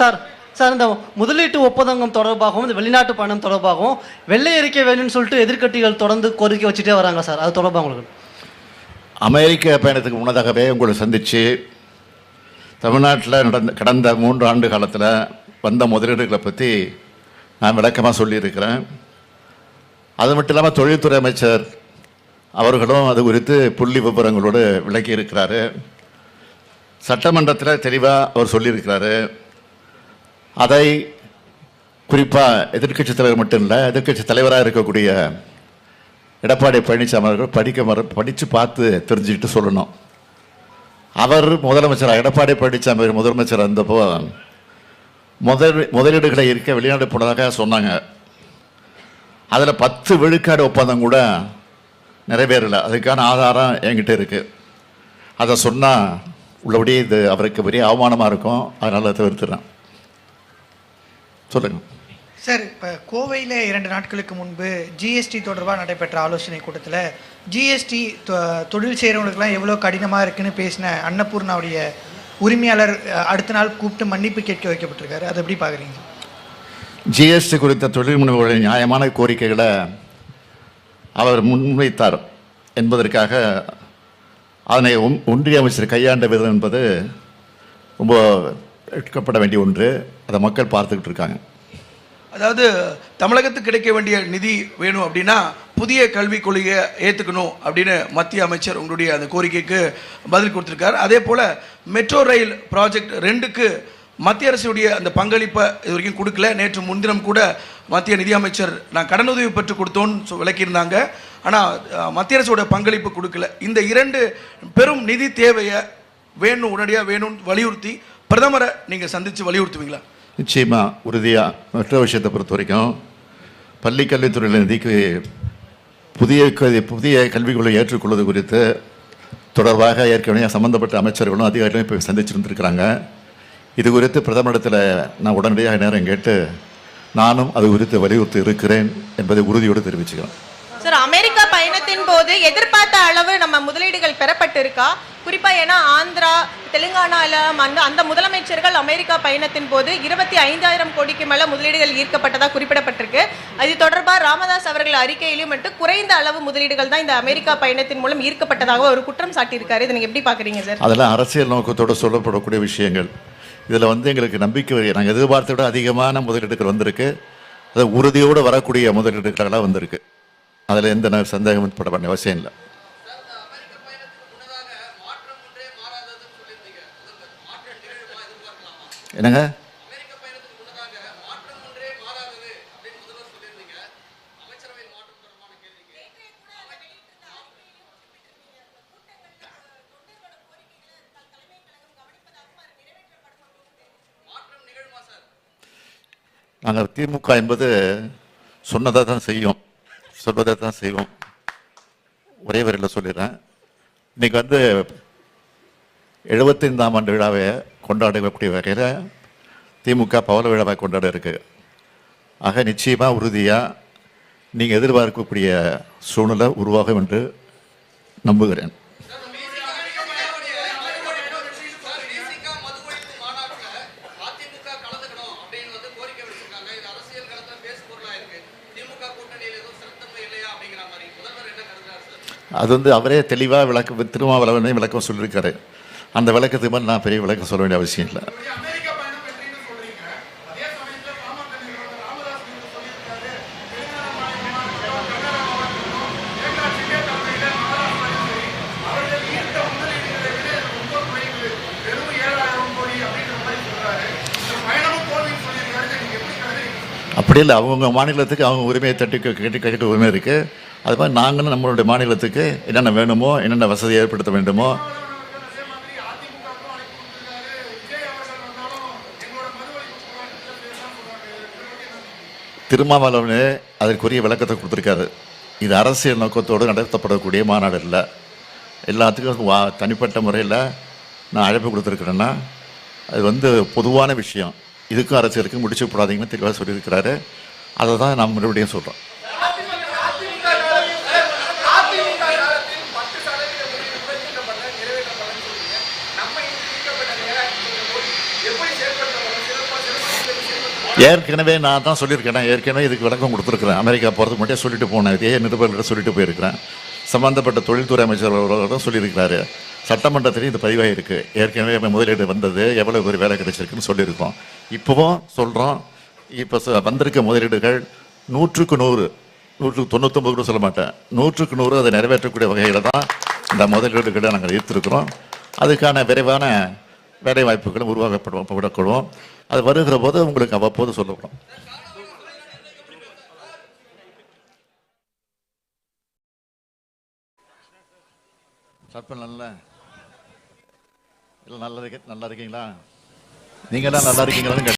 Sir sir இந்த முதலீட்டு ஒப்பந்தம் தொடர்பாகவும் இந்த வெளிநாட்டு பயணம் தொடர்பாகவும் வெள்ளை அறிக்கை வேணும்னு சொல்லிட்டு எதிர்கட்சிகள் தொடர்ந்து கோரிக்கை வச்சுட்டே வராங்க சார். அது தொடர்பாக உங்களுக்கு? அமெரிக்க பயணத்துக்கு முன்னதாகவே உங்களை சந்தித்து தமிழ்நாட்டில் நடந்த கடந்த மூன்று ஆண்டு காலத்தில் வந்த முதலீடுகளை பற்றி நான் விளக்கமாக சொல்லியிருக்கிறேன். அது மட்டும் இல்லாமல் தொழில்துறை அமைச்சர் அவர்களும் அது குறித்து புள்ளி விவரங்களோடு விளக்கியிருக்கிறாரு. சட்டமன்றத்தில் தெளிவாக அவர் சொல்லியிருக்கிறாரு. அதை குறிப்பாக எதிர்க்கட்சி தலைவர் மட்டும் இல்லை எதிர்க்கட்சி தலைவராக இருக்கக்கூடிய எடப்பாடி பழனிசாமி அவர்கள் படிக்க மற படித்து பார்த்து தெரிஞ்சுக்கிட்டு சொல்லணும். அவர் முதலமைச்சர் எடப்பாடி பழனிசாமி அவர் முதலமைச்சர் இருந்தப்போ முதல் முதலீடுகளை இருக்க வெளிநாடு போனதாக சொன்னாங்க. அதில் பத்து விழுக்காடு ஒப்பந்தம் கூட நிறைவேறலை. அதுக்கான ஆதாரம் என்கிட்ட இருக்குது அதை சொன்னால் உள்ளபடியே இது அவருக்கு பெரிய அவமானமாக இருக்கும். அதனால் தவிர்த்துறேன். சொல்லுங்கள் சார் இப்போ கோவையில் இரண்டு நாட்களுக்கு முன்பு ஜிஎஸ்டி தொடர்பாக நடைபெற்ற ஆலோசனை கூட்டத்தில் ஜிஎஸ்டி தொழில் செய்கிறவங்களுக்குலாம் எவ்வளோ கடினமாக இருக்குன்னு பேசின அன்னபூர்ணாவுடைய உரிமையாளர் அடுத்த நாள் கூப்பிட்டு மன்னிப்பு கேட்க வைக்கப்பட்டிருக்காரு. அதை எப்படி பார்க்குறீங்க ஜிஎஸ்டி குறித்த தொழில் முனைவோர்களின் நியாயமான கோரிக்கைகளை அவர் முன்வைத்தார் என்பதற்காக அதனை ஒன்- ஒன்றிய அமைச்சர் கையாண்ட விதம் என்பது ரொம்ப எடுக்கப்பட வேண்டிய ஒன்று. அதை மக்கள் பார்த்துக்கிட்டு இருக்காங்க. அதாவது தமிழகத்துக்கு கிடைக்க வேண்டிய நிதி வேணும் அப்படின்னா புதிய கல்விக் கொள்கையை ஏற்றுக்கணும் அப்படின்னு மத்திய அமைச்சர் உங்களுடைய அந்த கோரிக்கைக்கு பதில் கொடுத்துருக்கார். அதே போல் மெட்ரோ ரயில் ப்ராஜெக்ட் ரெண்டுக்கு மத்திய அரசுடைய அந்த பங்களிப்பை இது வரைக்கும் கொடுக்கல. நேற்று முன்தினம் கூட மத்திய நிதியமைச்சர் நான் கடனுதவி பெற்று கொடுத்தோன்னு சொ- விளக்கியிருந்தாங்க. ஆனால் மத்திய அரசோட பங்களிப்பு கொடுக்கல. இந்த இரண்டு பெரும் நிதி தேவையை வேணும் உடனடியாக வேணும்னு வலியுறுத்தி பிரதமரை நீங்கள் சந்தித்து வலியுறுத்துவீங்களா? நிச்சயமாக உறுதியாக மற்ற விஷயத்தை பொறுத்த வரைக்கும் பள்ளி கல்வித்துறையில் நிதிக்கு புதிய புதிய கல்விக் கொள்கை ஏற்றுக்கொள்வது குறித்து தொடர்பாக ஏற்கனவே சம்பந்தப்பட்ட அமைச்சர்களும் அதிகாரிகளும் இப்போ சந்திச்சிருந்துருக்கிறாங்க. இது குறித்து பிரதமரிடத்தில் நான் உடனடியாக நேரம் கேட்டு நானும் அது குறித்து வலியுறுத்தி இருக்கிறேன் என்பதை உறுதியோடு தெரிவிச்சுக்கிறேன். சார் அமெரிக்கா பயணத்தின் போது எதிர்பார்த்த அளவு நம்ம முதலீடுகள் பெறப்பட்டிருக்கா? குறிப்பாக ஏன்னா ஆந்திரா தெலுங்கானாவில் அந்த அந்த முதலமைச்சர்கள் அமெரிக்கா பயணத்தின் போது இருபத்தி ஐந்தாயிரம் கோடிக்கு மேலே முதலீடுகள் ஈர்க்கப்பட்டதாக குறிப்பிடப்பட்டிருக்கு. அது தொடர்பாக ராமதாஸ் அவர்கள் அறிக்கையிலும் மட்டும் குறைந்த அளவு முதலீடுகள் தான் இந்த அமெரிக்கா பயணத்தின் மூலம் ஈர்க்கப்பட்டதாக ஒரு குற்றம் சாட்டியிருக்காரு. இதை நீங்கள் எப்படி பார்க்குறீங்க சார்? அதெல்லாம் அரசியல் நோக்கத்தோடு சொல்லப்படக்கூடிய விஷயங்கள். இதில் வந்து எங்களுக்கு நம்பிக்கை நாங்கள் எதிர்பார்த்த விட அதிகமான முதலீடுகள் வந்திருக்கு. அது உறுதியோடு வரக்கூடிய முதலீடுகளெல்லாம் வந்திருக்கு. அதில் எந்த ந- சந்தேகமும் பட வேண்டிய அவசியம் இல்லை. என்னங்க? நாங்கள் திமுக என்பது சொன்னதாக தான் செய்யும் சொல்வதை தான் செய்வோம். ஒரே வரையில் சொல்லிடுறேன். இன்னைக்கு வந்து எழுபத்தைந்தாம் ஆண்டு விழாவை கொண்டாடக்கூடிய வகையில் திமுக பவள விழாவை கொண்டாட இருக்கு. ஆக நிச்சயமாக உறுதியாக நீங்கள் எதிர்பார்க்கக்கூடிய சூழ்நிலை உருவாகும் என்று நம்புகிறேன். அது வந்து அவரே தெளிவாக விளக்கம் திருமாவளவனே விளக்கம் சொல்லியிருக்காரு. அந்த விளக்கத்துக்கு மேலே நான் பெரிய விளக்கம் சொல்ல வேண்டிய அவசியம் இல்லை. அப்படி இல்லை. அவங்கவுங்க மாநிலத்துக்கு அவங்க உரிமையை தட்டி கேட்டு கேட்க உரிமை இருக்குது அது மாதிரி நாங்களும் நம்மளுடைய மாநிலத்துக்கு என்னென்ன வேணுமோ என்னென்ன வசதி ஏற்படுத்த வேண்டுமோ திருமாவளவனே அதற்குரிய விளக்கத்தை கொடுத்துருக்காரு. இது அரசியல் நோக்கத்தோடு நடத்தப்படக்கூடிய மாநாடு இல்லை எல்லாத்துக்கும் வா தனிப்பட்ட முறையில் நான் அழைப்பு கொடுத்துருக்குறேன்னா அது வந்து பொதுவான விஷயம். இதுக்கும் அரசியலுக்கும் முடிச்சு போடாதீங்கன்னு தெளிவாக சொல்லியிருக்கிறாரு. அதை தான் நான் மறுபடியும் சொல்கிறோம் ஏற்கனவே நான் தான் சொல்லியிருக்கேன் ஏற்கனவே இதுக்கு விளக்கம் கொடுத்துருக்குறேன். அமெரிக்கா போகிறதுக்கு மட்டும் சொல்லிட்டு போனேன். இதே நிருபர்கிட்ட சொல்லிட்டு போயிருக்கிறேன். சம்மந்தப்பட்ட தொழில்துறை அமைச்சர் அவர்களும் சொல்லியிருக்கிறாரு. சட்டமன்றத்திலையும் இது பதிவாயிருக்கு. ஏற்கனவே முதலீடு வந்தது. எவ்வளோ ஒரு வேலை கிடைச்சிருக்குன்னு சொல்லியிருக்கோம். இப்போவும் சொல்கிறோம் இப்போ ச- வந்திருக்க முதலீடுகள் நூற்றுக்கு நூறு. நூற்றுக்கு தொண்ணூத்தொம்பது கூட சொல்ல மாட்டேன். நூற்றுக்கு நூறு அதை நிறைவேற்றக்கூடிய வகையில் தான் இந்த முதலீடுகளை நாங்கள் ஈர்த்திருக்கிறோம். அதுக்கான விரைவான வேலை வாய்ப்புகளும் உருவாக்கப்படும் விடக்கூடும் அது வருகிற போது உங்களுக்கு அவ்வப்போது சொல்லப்படும் ஸ்டார்ட் நல்ல. இல்லை நல்லா இருக்க நல்லா இருக்கீங்களா? நீங்க தான் நல்லா இருக்கீங்களான்னு